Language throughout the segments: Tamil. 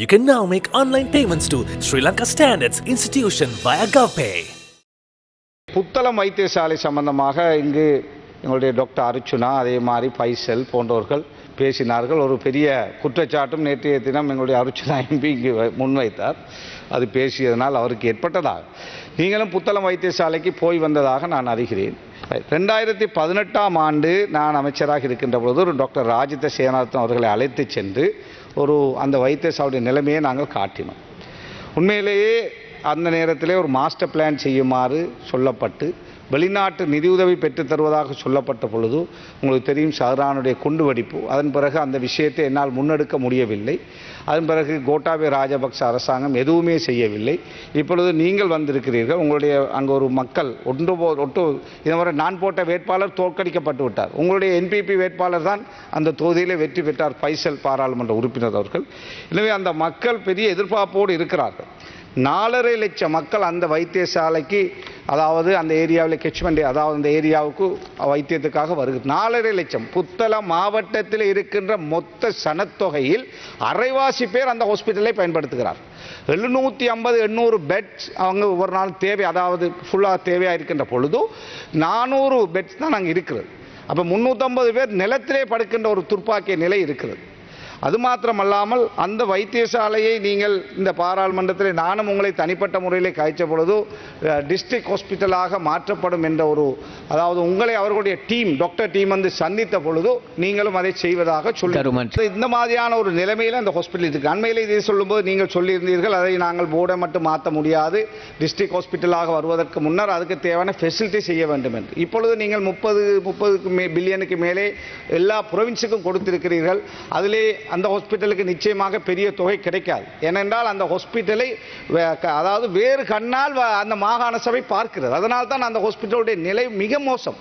You can now make online payments to Sri Lanka Standards Institution via GovPay. Puttalam வைத்தியசாலை சம்பந்தமாக இங்கு எங்களுடைய டாக்டர் அர்ச்சுனா அதே மாதிரி பைசல் போன்றவர்கள் பேசினார்கள். ஒரு பெரிய குற்றச்சாட்டும் நேற்றைய தினம் எங்களுடைய அர்ச்சுனா எம்பி இங்கு முன்வைத்தார். அது பேசியதனால் அவருக்கு ஏற்பட்டதாக. நீங்களும் புத்தளம் வைத்தியசாலைக்கு போய் வந்ததாக நான் அறிகிறேன். ரெண்டாயிரத்தி பதினெட்டாம் ஆண்டு நான் அமைச்சராக இருக்கின்ற பொழுது ஒரு டாக்டர் ராஜித சேனாரத்னம் அவர்களை அழைத்து சென்று ஒரு அந்த வைத்தியசாவுடைய நிலைமையை நாங்கள் காட்டினோம். உண்மையிலேயே அந்த நேரத்திலே ஒரு மாஸ்டர் பிளான் செய்யுமாறு சொல்லப்பட்டு வெளிநாட்டு நிதியுதவி பெற்றுத் தருவதாக சொல்லப்பட்ட பொழுது உங்களுக்கு தெரியும் ஷஹரானுடைய குண்டு வெடிப்பு அதன் பிறகு அந்த விஷயத்தை என்னால் முன்னெடுக்க முடியவில்லை. அதன் பிறகு கோட்டாபே ராஜபக்ச அரசாங்கம் எதுவுமே செய்யவில்லை. இப்பொழுது நீங்கள் வந்திருக்கிறீர்கள். உங்களுடைய அங்கே ஒரு மக்கள் ஒன்று போ ஒட்டு இதுவரை நான் போட்ட வேட்பாளர் தோற்கடிக்கப்பட்டு விட்டார். உங்களுடைய என்பிபி வேட்பாளர் தான் அந்த தொகுதியிலே வெற்றி பெற்றார் பைசல் பாராளுமன்ற உறுப்பினர் அவர்கள். எனவே அந்த மக்கள் பெரிய எதிர்பார்ப்போடு இருக்கிறார்கள். நாலரை லட்சம் மக்கள் அந்த வைத்தியசாலைக்கு அதாவது அந்த ஏரியாவில் கெச்மெண்ட் அதாவது அந்த ஏரியாவுக்கு வைத்தியத்துக்காக வருகிறது நாலரை லட்சம். புத்தளம் மாவட்டத்தில் இருக்கின்ற மொத்த சனத்தொகையில் அரைவாசி பேர் அந்த ஹாஸ்பிட்டலை பயன்படுத்துகிறார். எழுநூற்றி ஐம்பது எண்ணூறு பெட்ஸ் அவங்க ஒவ்வொரு நாள் தேவை அதாவது ஃபுல்லாக தேவையாக இருக்கின்ற பொழுது நானூறு பெட்ஸ் தான் நாங்கள் இருக்கிறது. அப்போ முந்நூற்றம்பது பேர் நிலத்திலே படுக்கின்ற ஒரு துர்ப்பாக்கிய நிலை இருக்கிறது. அது மாத்திரமல்லாமல் அந்த வைத்தியசாலையை நீங்கள் இந்த பாராளுமன்றத்தில் நானும் உங்களை தனிப்பட்ட முறையிலே காய்ச்ச பொழுது டிஸ்ட்ரிக்ட் ஹாஸ்பிட்டலாக மாற்றப்படும் என்ற ஒரு அதாவது உங்களை அவர்களுடைய டீம் டாக்டர் டீம் வந்து சந்தித்த பொழுது நீங்களும் அதை செய்வதாக சொல்லி. இந்த மாதிரியான ஒரு நிலைமையில் அந்த ஹாஸ்பிட்டல் இருக்கு. அண்மையில் இதை சொல்லும்போது நீங்கள் சொல்லியிருந்தீர்கள் அதை நாங்கள் போர்டை மட்டும் மாற்ற முடியாது. டிஸ்ட்ரிக்ட் ஹாஸ்பிட்டலாக வருவதற்கு முன்னர் அதுக்கு தேவையான ஃபெசிலிட்டி செய்ய வேண்டும் என்று. இப்பொழுது நீங்கள் முப்பது முப்பதுக்கு மே பில்லியனுக்கு மேலே எல்லா ப்ரொவின்ஸுக்கும் கொடுத்திருக்கிறீர்கள். அதிலே அந்த ஹாஸ்பிட்டலுக்கு நிச்சயமாக பெரிய தொகை கிடைக்காது. ஏனென்றால் அந்த ஹாஸ்பிட்டலை வே- க- அதாவது வேறு கண்ணால் வ- அந்த மாகாண சபை பார்க்கிறது. அதனால் தான் அந்த ஹாஸ்பிட்டலுடைய நிலை மிக மோசம்.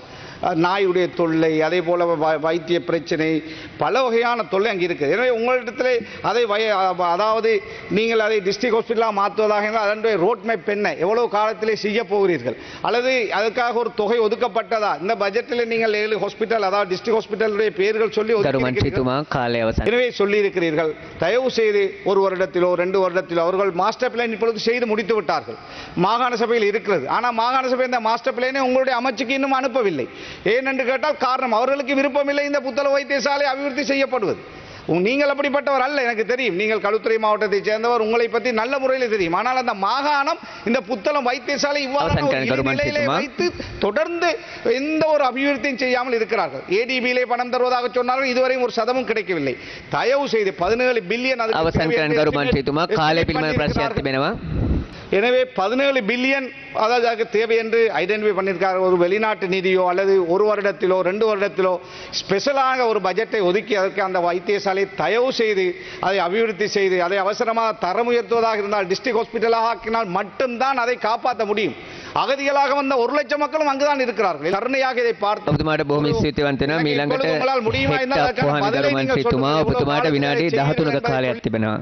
நாயுடைய தொல்லை அதே போல் வைத்திய பிரச்சனை பல வகையான தொல்லை அங்கே இருக்குது. எனவே உங்களிடத்தில் அதை வய அதாவது நீங்கள் அதை டிஸ்ட்ரிக் ஹாஸ்பிட்டலாக மாற்றுவதாக இருந்தால் அதனுடைய ரோட் மேப் என்ன? எவ்வளோ காலத்திலே செய்ய போகிறீர்கள்? அல்லது அதுக்காக ஒரு தொகை ஒதுக்கப்பட்டதா? இந்த பட்ஜெட்டில் நீங்கள் ஏழு ஹாஸ்பிட்டல் அதாவது டிஸ்ட்ரிக் ஹாஸ்பிட்டலுடைய பேர்கள் சொல்லி எனவே சொல்லியிருக்கிறீர்கள். தயவு செய்து ஒரு வருடத்திலோ ரெண்டு வருடத்திலோ அவர்கள் மாஸ்டர் பிளான் இப்பொழுது செய்து முடித்து விட்டார்கள். மாகாண சபையில் இருக்கிறது. ஆனால் மாகாண சபை இந்த மாஸ்டர் பிளானை உங்களுடைய அமைச்சுக்கு இன்னும் அனுப்பவில்லை. ஏனென்று கேட்டால் காரணம் அவர்களுக்கு விருப்பமில்லை இந்த புத்தள வைத்தியசாலை அபிவிருத்தி செய்யப்படுவது. நீங்கள் அப்படிப்பட்டவர் அல்ல எனக்கு தெரியும். நீங்கள் களுத்துறை மாவட்டத்தைச் சேர்ந்தவர் உங்களை பற்றி நல்ல முறையில் தெரியும். ஆனால் அந்த மாகாணம் இந்த புத்தளம் வைத்தியசாலை சீத்துமா. வைத்து தொடர்ந்து எந்த ஒரு அபிவிருத்தியும் செய்யாமல் இருக்கிறார்கள். ஏடிபியிலே பணம் தருவதாக சொன்னார்கள் இதுவரையும் ஒரு சதமும் கிடைக்கவில்லை. தயவு செய்து பதினேழு பில்லியன் அதுக்கு எனவே பதினேழு பில்லியன் அதாவது அதுக்கு தேவை என்று ஐடென்டிஃபை பண்ணியிருக்காரு ஒரு வெளிநாட்டு நிதியோ அல்லது ஒரு வருடத்திலோ ரெண்டு வருடத்திலோ ஸ்பெஷலாக ஒரு பட்ஜெட்டை ஒதுக்கி அதற்கு அந்த வைத்தியசாலை தயவு செய்து அதை அபிவிருத்தி செய்து அதை அவசரமாக தரம் உயர்த்துவதாக இருந்தால் டிஸ்ட்ரிக்ட் ஹாஸ்பிட்டலாக ஆக்கினால் மட்டும்தான் அதை காப்பாற்ற முடியும் அகதிகளாக வந்த ஒரு லட்சம் மக்களும் அங்குதான் இருக்கிறார்கள் கருணையாக இதை பார்த்து ඔබතුමාට බොහොම ස්තුතිවන්ත වෙනවා. எனக்கு මීළඟට எப்பொழுது உங்களால் முடியுமா හෙක්ටර් இருந்தால் அதற்கான පුහාණි பதிலை ගරු நீங்கள் මන්ත්‍රීතුමා சொல்லுங்கள். ඔබතුමාට எவ்வளவு විනාඩි காலத்தில் 13ක செய்வீர்கள் කාලයක් என்பதை තිබෙනවා.